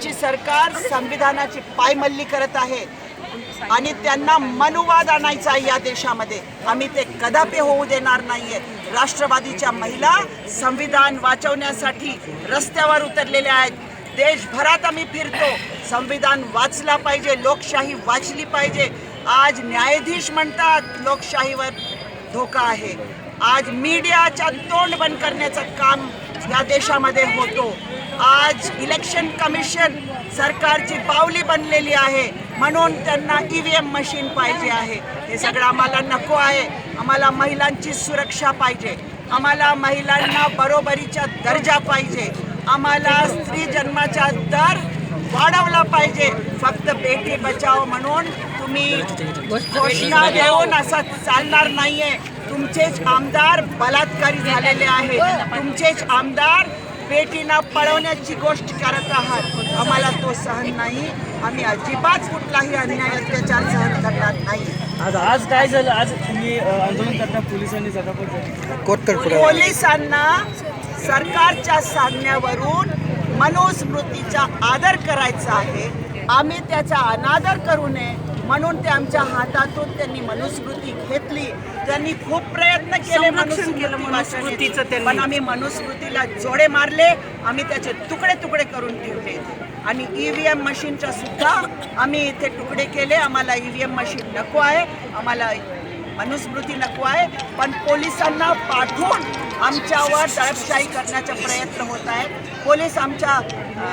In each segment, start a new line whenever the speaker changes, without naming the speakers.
आमची सरकार संविधानाची पायमल्ली करत आहे आणि त्यांना मनुवाद आणायचा आहे या देशामध्ये. आम्ही ते कदापि होऊ देणार नाहीये. राष्ट्रवादीच्या महिला संविधान वाचवण्यासाठी रस्त्यावर उतरलेल्या आहेत. देशभरात आम्ही फिरतो. संविधान वाचला पाहिजे लोकशाही वाचली पाहिजे. आज न्यायाधीश म्हणतात लोकशाहीवर धोका आहे. आज मीडियाच्या तोंड बंद करण्याचं काम या देशामध्ये होतो. आज इलेक्शन कमिशन सरकारची पावली बनलेली आहे. म्हणून त्यांना ई व्ही एम मशीन पाहिजे आहे. हे सगळं आम्हाला नको आहे. आम्हाला महिलांची सुरक्षा पाहिजे. आम्हाला महिलांना बरोबरीचा दर्जा पाहिजे. आम्हाला स्त्री जन्माचा दर वाढवला पाहिजे. फक्त बेटी बचाव म्हणून तुम्ही घोषणा देऊन असं चालणार नाहीये. तुमचेच आमदार बलात्कारी झालेले आहेत तुमचेच आमदार बेटीना पळवण्याची गोष्ट करत आहात. आम्हाला तो सहन नाही. आम्ही अजिबात कुठलाही अन्याय अत्याचार सहन करणार नाही.
आज आज काय झालं? आज तुम्ही आंदोलन करता पोलिसांनी झटापट
पोलिसांना सरकारच्या सांगण्यावरून मनुस्मृतीचा आदर करायचा आहे. आम्ही त्याचा अनादर करू नये. म्हणून ते आमच्या हातातून त्यांनी मनुस्मृती घेतली. त्यांनी खूप प्रयत्न केले मनुस्मृती वाचवण्याचे. पण आम्ही मनुस्मृतीला जोडे मारले. आम्ही त्याचे तुकडे तुकडे करून ठेवले. आणि E ई व्ही एम मशीनच्या सुद्धा आम्ही इथे तुकडे केले. आम्हाला ई व्ही एम मशीन नको आहे. आम्हाला मनुस्मृती नको आहे. पण पोलिसांना पाठवून आमच्यावर दडपशाही करण्याचा प्रयत्न होत आहेत. पोलीस आमच्या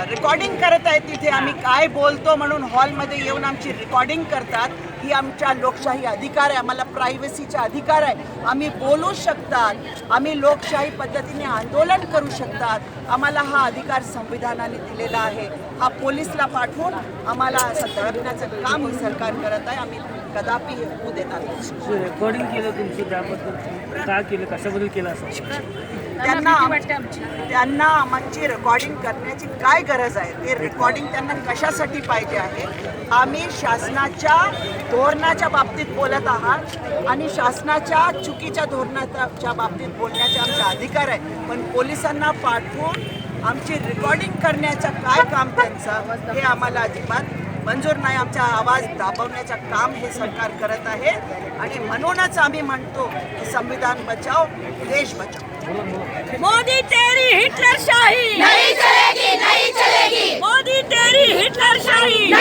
रेकॉर्डिंग करत आहेत तिथे. आम्ही काय बोलतो म्हणून हॉलमध्ये येऊन आमची रेकॉर्डिंग करतात. ही आमच्या लोकशाही अधिकार आहे आम्हाला प्रायव्हसीचा अधिकार आहे. आम्ही बोलू शकतात आम्ही लोकशाही पद्धतीने आंदोलन करू शकतात. आम्हाला हा अधिकार संविधानाने दिलेला आहे. हा पोलीसला पाठवून आम्हाला असं दडपण्याचं काम ही सरकार करत आहे. आम्ही कदापि हे होऊ देणार नाही.
रेकॉर्डिंग केलं तुमचं त्याबद्दल? का केलं? कशाबद्दल केलं असं?
त्यांना त्यांना आमची. रेकॉर्डिंग करण्याची काय गरज आहे? ते रेकॉर्डिंग त्यांना कशासाठी पाहिजे आहे? आम्ही शासनाच्या धोरणाच्या बाबतीत बोलत आहात आणि शासनाच्या चुकीच्या धोरणाच्या बाबतीत बोलण्याचा आमचा अधिकार आहे. पण पोलिसांना पाठवून आमची रेकॉर्डिंग करण्याचं काय काम त्यांचं हे आम्हाला अजिबात मंजूर नाही आमचा आवाज दाबवण्याचं काम हे सरकार करत आहे. आणि म्हणूनच आम्ही म्हणतो की संविधान बचाव देश बचाव.
मोदी तेरी हिटलर शाही.
नहीं चलेगी नहीं चलेगी.
मोदी तेरी हिटलर शाही.